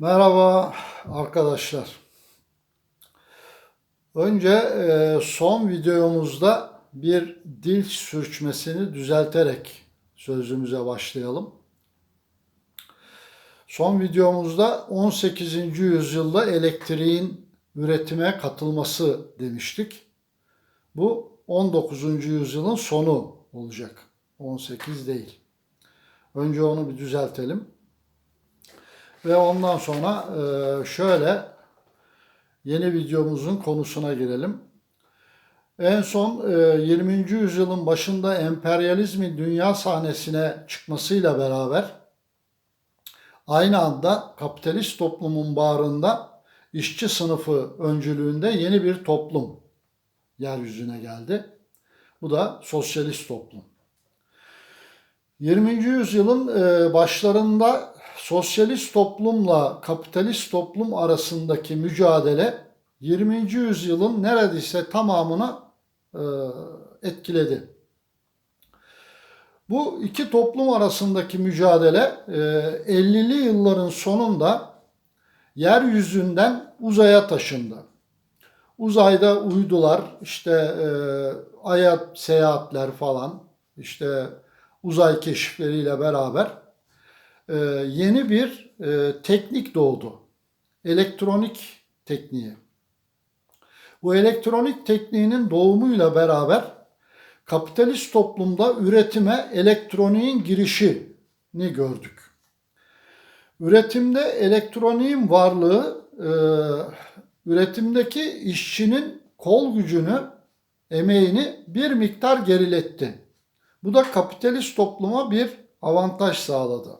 Merhaba arkadaşlar. Önce e, son videomuzda bir dil sürçmesini düzelterek sözümüze başlayalım. Son videomuzda 18. yüzyılda elektriğin üretime katılması demiştik. Bu 19. yüzyılın sonu olacak. 18 değil. Önce onu bir düzeltelim. Ve ondan sonra e, şöyle yeni videomuzun konusuna girelim. En son e, 20. yüzyılın başında emperyalizmin dünya sahnesine çıkmasıyla beraber aynı anda kapitalist toplumun bağrında işçi sınıfı öncülüğünde yeni bir toplum yeryüzüne geldi. Bu da sosyalist toplum. 20. yüzyılın e, başlarında sosyalist toplumla kapitalist toplum arasındaki mücadele 20. yüzyılın neredeyse tamamını e, etkiledi. Bu iki toplum arasındaki mücadele 50'li yılların sonunda yeryüzünden uzaya taşındı. Uzayda uydular, işte e, aya seyahatler falan, işte uzay keşifleriyle beraber e, yeni bir e, teknik doğdu. Elektronik tekniği. Bu elektronik tekniğinin doğumuyla beraber kapitalist toplumda üretime elektroniğin girişini gördük. Üretimde elektroniğin varlığı e, üretimdeki işçinin kol gücünü, emeğini bir miktar geriletti. Bu da kapitalist topluma bir avantaj sağladı.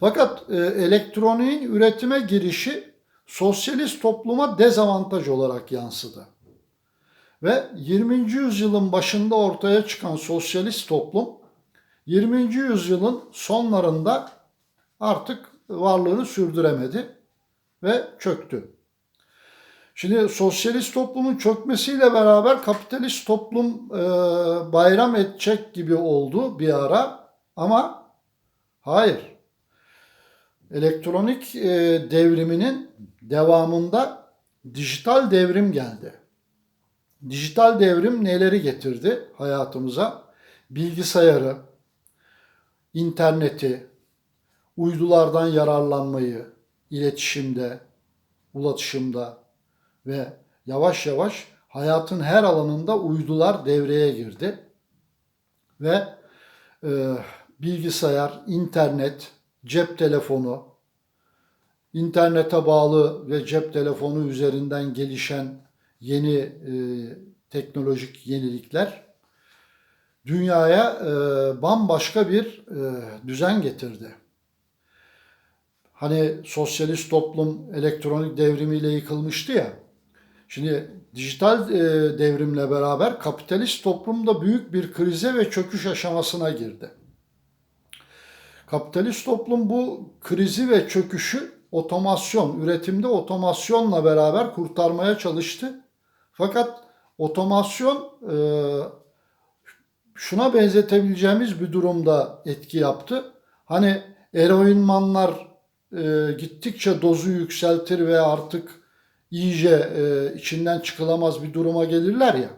Fakat e, elektroniğin üretime girişi sosyalist topluma dezavantaj olarak yansıdı. Ve 20. yüzyılın başında ortaya çıkan sosyalist toplum 20. yüzyılın sonlarında artık varlığını sürdüremedi ve çöktü. Şimdi sosyalist toplumun çökmesiyle beraber kapitalist toplum e, bayram edecek gibi oldu bir ara ama hayır. Elektronik e, devriminin devamında dijital devrim geldi. Dijital devrim neleri getirdi hayatımıza? Bilgisayarı, interneti, uydulardan yararlanmayı, iletişimde, ulaşımda ve yavaş yavaş hayatın her alanında uydular devreye girdi. Ve e, bilgisayar, internet, cep telefonu, internete bağlı ve cep telefonu üzerinden gelişen yeni e, teknolojik yenilikler dünyaya e, bambaşka bir e, düzen getirdi. Hani sosyalist toplum elektronik devrimiyle yıkılmıştı ya. Şimdi dijital e, devrimle beraber kapitalist toplum da büyük bir krize ve çöküş aşamasına girdi. Kapitalist toplum bu krizi ve çöküşü otomasyon, üretimde otomasyonla beraber kurtarmaya çalıştı. Fakat otomasyon e, şuna benzetebileceğimiz bir durumda etki yaptı. Hani eroinmanlar e, gittikçe dozu yükseltir ve artık iyice e, içinden çıkılamaz bir duruma gelirler ya.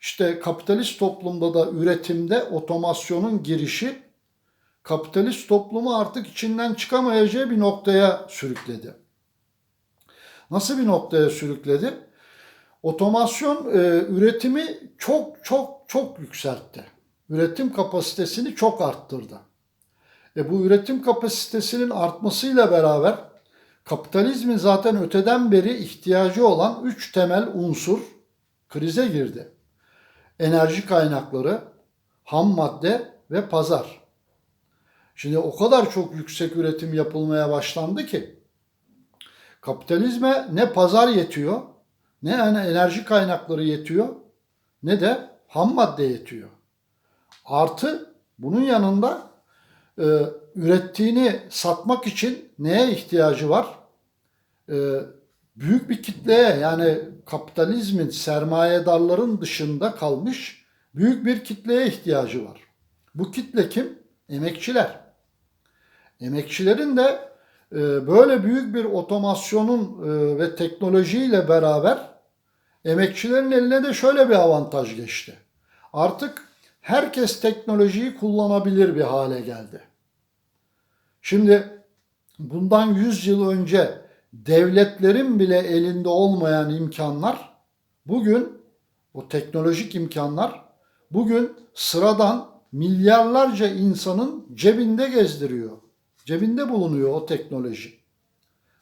İşte kapitalist toplumda da üretimde otomasyonun girişi kapitalist toplumu artık içinden çıkamayacağı bir noktaya sürükledi. Nasıl bir noktaya sürükledi? Otomasyon e, üretimi çok çok çok yükseltti. Üretim kapasitesini çok arttırdı. E bu üretim kapasitesinin artmasıyla beraber kapitalizmin zaten öteden beri ihtiyacı olan üç temel unsur krize girdi. Enerji kaynakları, ham madde ve pazar. Şimdi o kadar çok yüksek üretim yapılmaya başlandı ki kapitalizme ne pazar yetiyor, ne enerji kaynakları yetiyor, ne de ham madde yetiyor. Artı bunun yanında e, ürettiğini satmak için neye ihtiyacı var? E, büyük bir kitleye yani kapitalizmin sermayedarların dışında kalmış büyük bir kitleye ihtiyacı var. Bu kitle kim? Emekçiler. Emekçilerin de e, böyle büyük bir otomasyonun e, ve teknolojiyle beraber emekçilerin eline de şöyle bir avantaj geçti. Artık herkes teknolojiyi kullanabilir bir hale geldi. Şimdi bundan 100 yıl önce devletlerin bile elinde olmayan imkanlar bugün o teknolojik imkanlar bugün sıradan milyarlarca insanın cebinde gezdiriyor. Cebinde bulunuyor o teknoloji.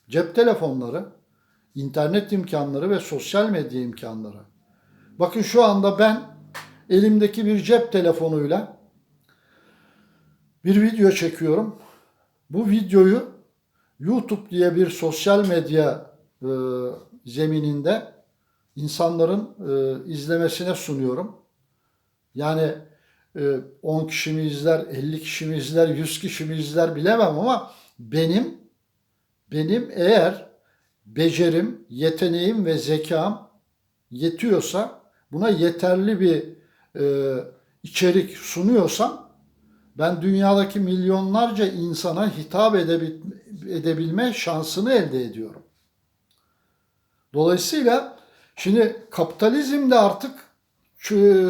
Cep telefonları, internet imkanları ve sosyal medya imkanları. Bakın şu anda ben elimdeki bir cep telefonuyla bir video çekiyorum. Bu videoyu YouTube diye bir sosyal medya e, zemininde insanların e, izlemesine sunuyorum. Yani 10 kişi mi izler, 50 kişi mi izler, 100 kişi mi izler bilemem ama benim benim eğer becerim, yeteneğim ve zekam yetiyorsa buna yeterli bir e, içerik sunuyorsam ben dünyadaki milyonlarca insana hitap edebil edebilme şansını elde ediyorum. Dolayısıyla şimdi kapitalizm de artık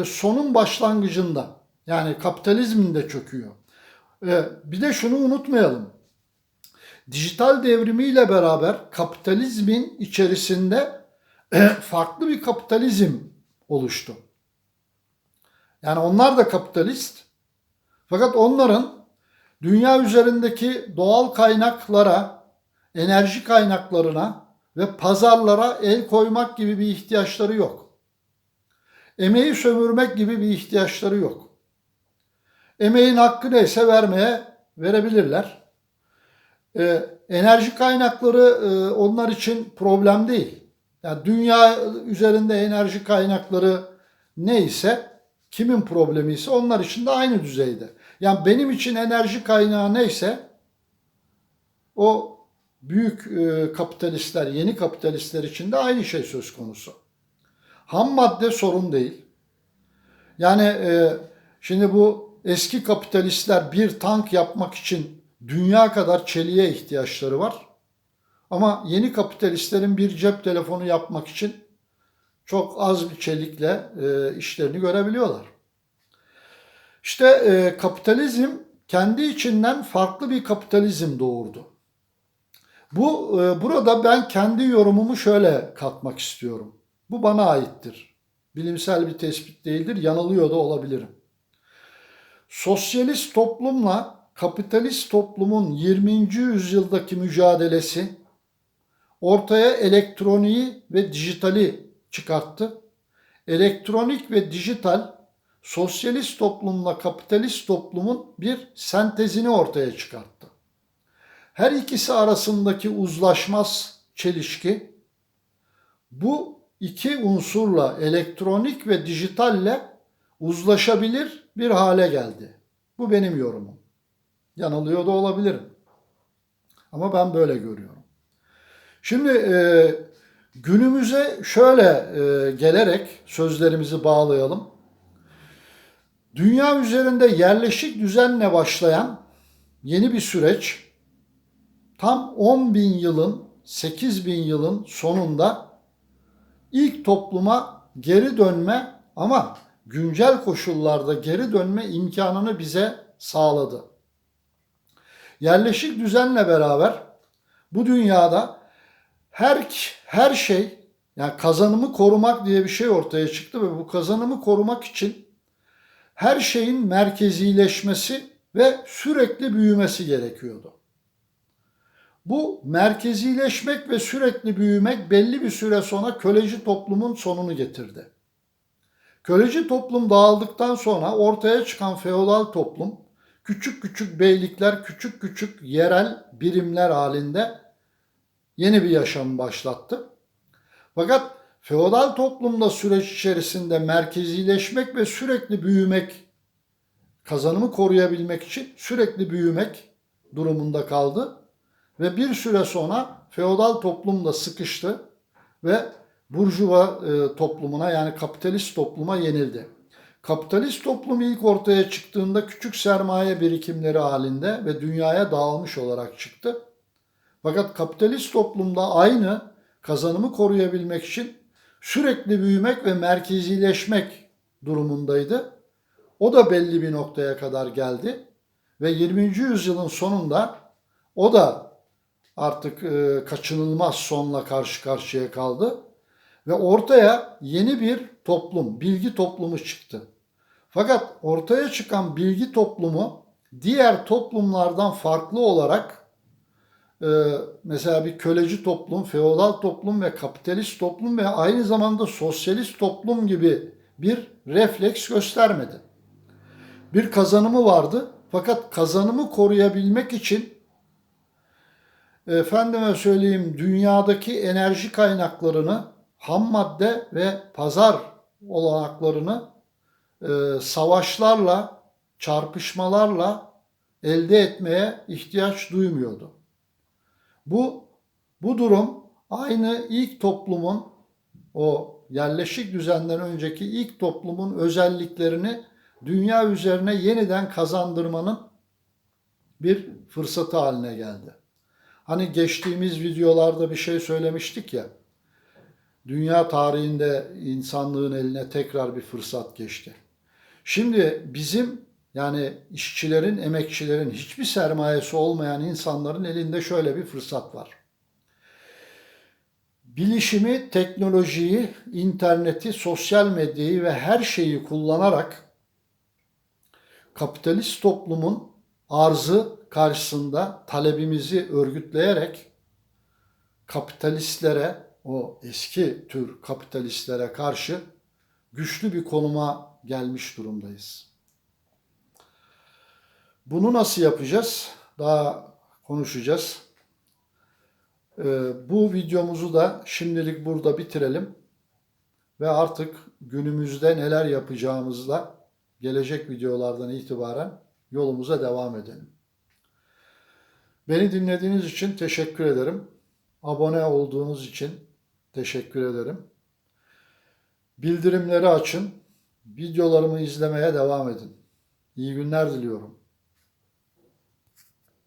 sonun başlangıcında. Yani kapitalizmin de çöküyor. Bir de şunu unutmayalım. Dijital devrimiyle beraber kapitalizmin içerisinde farklı bir kapitalizm oluştu. Yani onlar da kapitalist. Fakat onların dünya üzerindeki doğal kaynaklara, enerji kaynaklarına ve pazarlara el koymak gibi bir ihtiyaçları yok. Emeği sömürmek gibi bir ihtiyaçları yok. Emeğin hakkı neyse vermeye verebilirler. Ee, enerji kaynakları e, onlar için problem değil. Yani dünya üzerinde enerji kaynakları neyse kimin problemi ise onlar için de aynı düzeyde. Yani benim için enerji kaynağı neyse o büyük e, kapitalistler, yeni kapitalistler için de aynı şey söz konusu. Ham madde sorun değil. Yani e, şimdi bu eski kapitalistler bir tank yapmak için dünya kadar çeliğe ihtiyaçları var. Ama yeni kapitalistlerin bir cep telefonu yapmak için çok az bir çelikle e, işlerini görebiliyorlar. İşte e, kapitalizm kendi içinden farklı bir kapitalizm doğurdu. Bu e, burada ben kendi yorumumu şöyle katmak istiyorum. Bu bana aittir. Bilimsel bir tespit değildir. Yanılıyor da olabilirim. Sosyalist toplumla kapitalist toplumun 20. yüzyıldaki mücadelesi ortaya elektroniği ve dijitali çıkarttı. Elektronik ve dijital sosyalist toplumla kapitalist toplumun bir sentezini ortaya çıkarttı. Her ikisi arasındaki uzlaşmaz çelişki bu iki unsurla elektronik ve dijitalle uzlaşabilir bir hale geldi. Bu benim yorumum. Yanılıyor da olabilirim. Ama ben böyle görüyorum. Şimdi e, günümüze şöyle e, gelerek sözlerimizi bağlayalım. Dünya üzerinde yerleşik düzenle başlayan yeni bir süreç tam 10 bin yılın 8 bin yılın sonunda ilk topluma geri dönme ama güncel koşullarda geri dönme imkanını bize sağladı. Yerleşik düzenle beraber bu dünyada her her şey yani kazanımı korumak diye bir şey ortaya çıktı ve bu kazanımı korumak için her şeyin merkezileşmesi ve sürekli büyümesi gerekiyordu. Bu merkezileşmek ve sürekli büyümek belli bir süre sonra köleci toplumun sonunu getirdi. Köleci toplum dağıldıktan sonra ortaya çıkan feodal toplum küçük küçük beylikler, küçük küçük yerel birimler halinde yeni bir yaşam başlattı. Fakat feodal toplumda süreç içerisinde merkezileşmek ve sürekli büyümek, kazanımı koruyabilmek için sürekli büyümek durumunda kaldı. Ve bir süre sonra feodal toplumda sıkıştı ve burjuva e, toplumuna yani kapitalist topluma yenildi. Kapitalist toplum ilk ortaya çıktığında küçük sermaye birikimleri halinde ve dünyaya dağılmış olarak çıktı. Fakat kapitalist toplumda aynı kazanımı koruyabilmek için sürekli büyümek ve merkezileşmek durumundaydı. O da belli bir noktaya kadar geldi ve 20. yüzyılın sonunda o da artık e, kaçınılmaz sonla karşı karşıya kaldı ve ortaya yeni bir toplum, bilgi toplumu çıktı. Fakat ortaya çıkan bilgi toplumu diğer toplumlardan farklı olarak e, mesela bir köleci toplum, feodal toplum ve kapitalist toplum ve aynı zamanda sosyalist toplum gibi bir refleks göstermedi. Bir kazanımı vardı fakat kazanımı koruyabilmek için efendime söyleyeyim dünyadaki enerji kaynaklarını, ham madde ve pazar olanaklarını e, savaşlarla, çarpışmalarla elde etmeye ihtiyaç duymuyordu. Bu bu durum aynı ilk toplumun o yerleşik düzenden önceki ilk toplumun özelliklerini dünya üzerine yeniden kazandırmanın bir fırsatı haline geldi. Hani geçtiğimiz videolarda bir şey söylemiştik ya. Dünya tarihinde insanlığın eline tekrar bir fırsat geçti. Şimdi bizim yani işçilerin, emekçilerin, hiçbir sermayesi olmayan insanların elinde şöyle bir fırsat var. Bilişimi, teknolojiyi, interneti, sosyal medyayı ve her şeyi kullanarak kapitalist toplumun arzı karşısında talebimizi örgütleyerek kapitalistlere, o eski tür kapitalistlere karşı güçlü bir konuma gelmiş durumdayız. Bunu nasıl yapacağız? Daha konuşacağız. Ee, bu videomuzu da şimdilik burada bitirelim ve artık günümüzde neler yapacağımızla gelecek videolardan itibaren yolumuza devam edelim. Beni dinlediğiniz için teşekkür ederim. Abone olduğunuz için teşekkür ederim. Bildirimleri açın. Videolarımı izlemeye devam edin. İyi günler diliyorum.